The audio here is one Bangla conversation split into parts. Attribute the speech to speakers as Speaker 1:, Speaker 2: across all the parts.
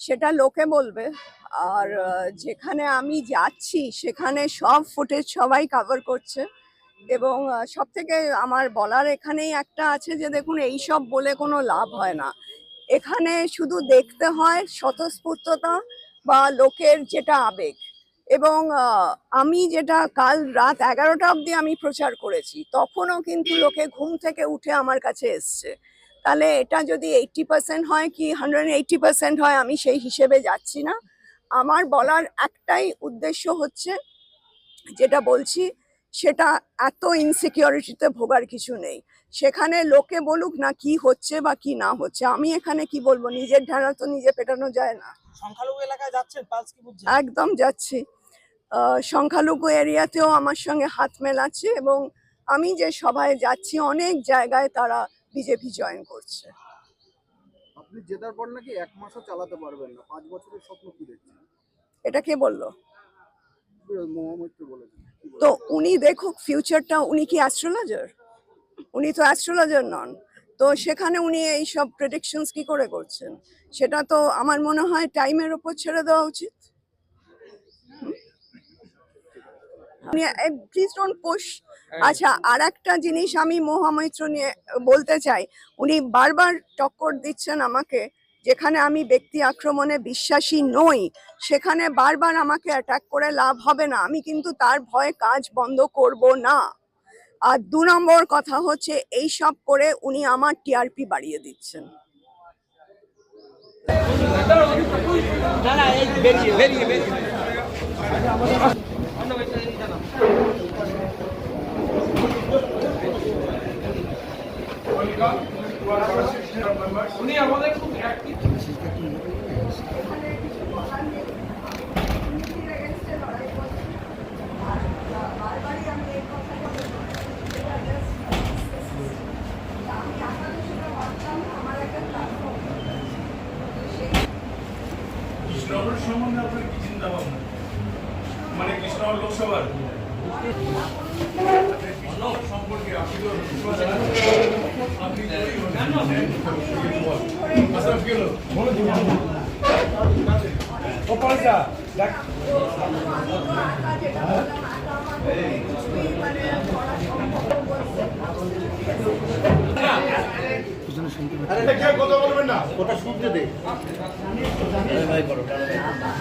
Speaker 1: সেটা লোকে বলবে। আর যেখানে আমি যাচ্ছি, সেখানে সব ফুটেজ সবাই কভার করছে। এবং সব থেকে আমার বলার এখানেই একটা আছে যে, দেখুন এই সব বলে কোনো লাভ হয় না। এখানে শুধু দেখতে হয় স্বতঃস্ফূর্ততা বা লোকের যেটা আবেগ। এবং আমি যেটা কাল রাত এগারোটা অবধি আমি প্রচার করেছি, তখনও কিন্তু লোকে ঘুম থেকে উঠে আমার কাছে এসছে। তাহলে এটা যদি এইটটি পার্সেন্ট হয় কি হান্ড্রেড এইটটি পার্সেন্ট হয় আমি সেই হিসেবে যাচ্ছি না। আমার বলার একটাই উদ্দেশ্য হচ্ছে যেটা বলছি সেটা এত ইনসিকিউরিটিতে ভোগার কিছু নেই। সেখানে লোকে বলুক না কি হচ্ছে বা কি না হচ্ছে। আমি এখানে কি বলব? নিজের ঢেড়া তো নিজে পেটানো যায় না।
Speaker 2: সংখ্যালঘু এলাকায় যাচ্ছেন
Speaker 1: একদম যাচ্ছি। সংখ্যালঘু এরিয়াতেও আমার সঙ্গে হাত মেলাচ্ছে এবং আমি যে সভায় যাচ্ছি অনেক জায়গায় তারা বিজেপি জয়েন করছে।
Speaker 3: আপনি জেতার পর নাকি এক মাসও চালাতে পারবেন না পাঁচ বছরের স্বপ্ন কি দেখছেন?
Speaker 1: এটা কে বলল? তো উনি দেখুক ফিউচারটা উনি কি অ্যাস্ট্রোলজার উনি তো অ্যাস্ট্রোলজার নন। তো সেখানে উনি এই সব প্রেডিকশনস কি করে করছেন? সেটা তো আমার মনে হয় টাইমের ওপর ছেড়ে দেওয়া উচিত। প্লিজ ডোন্ট পুশ আচ্ছা আর একটা জিনিস আমি মহামৈত্র নিয়ে বলতে চাই। উনি বারবার টক্কর দিচ্ছেন আমাকে যেখানে আমি ব্যক্তি আক্রমণে বিশ্বাসী নই সেখানে বারবার আমাকে অ্যাটাক করে লাভ হবে না। আমি কিন্তু তার ভয়ে কাজ বন্ধ করব না। আর দু নম্বর কথা হচ্ছে এই সব করে উনি আমার টিআরপি বাড়িয়ে দিচ্ছেন।
Speaker 2: না না
Speaker 4: উনি আমাদের খুব সম্বন্ধে আপনার কি চিন্তা ভাবনা? মানে কৃষ্ণনগর লোকসভার? সম্পর্কে। আপনি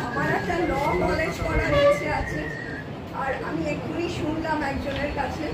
Speaker 1: আমার একটা ল কলেজ করার ইচ্ছে আছে আর আমি এক্ষুনি শুনলাম একজনের কাছে।